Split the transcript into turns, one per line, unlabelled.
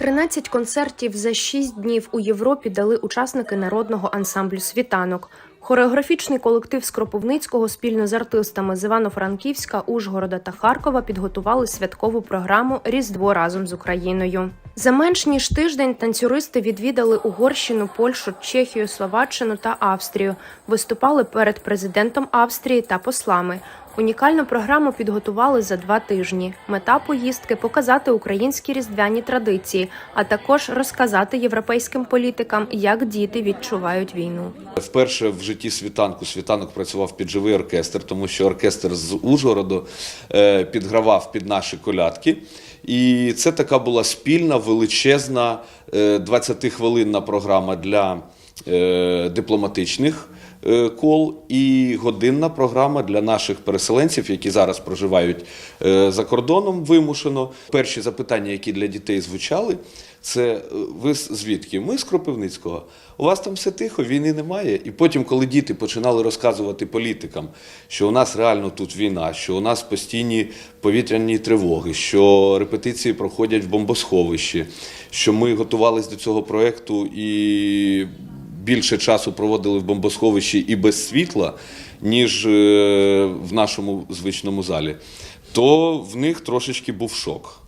13 концертів за 6 днів у Європі дали учасники народного ансамблю світанок. Хореографічний колектив з спільно з артистами з Івано-Франківська, Ужгорода та Харкова підготували святкову програму Різдво разом з Україною. За менш ніж тиждень танцюристи відвідали Угорщину, Польщу, Чехію, Словаччину та Австрію. Виступали перед президентом Австрії та послами. Унікальну програму підготували за два тижні. Мета поїздки показати українські різдвяні традиції, а також розказати європейським політикам, як діти відчувають війну.
Вперше в житті світанку світанок працював під живий оркестр, тому що оркестр з Ужгороду е, підгравав під наші колядки. І це така була спільна, величезна 20-хвилинна програма для е, дипломатичних е, кол і годинна програма для наших переселенців, які зараз проживають е, за кордоном вимушено. Перші запитання, які для дітей звучали, це е, ви звідки? Ми з Кропивницького. У вас там все тихо, війни немає. І потім, коли діти починали розказувати політикам, що у нас реально тут війна, що у нас постійні повітряні тривоги, що репетиції проходять в бомбосховищі, що ми готувалися до цього проєкту і більше часу проводили в бомбосховищі і без світла, ніж е, в нашому звичному залі, то в них трошечки був шок.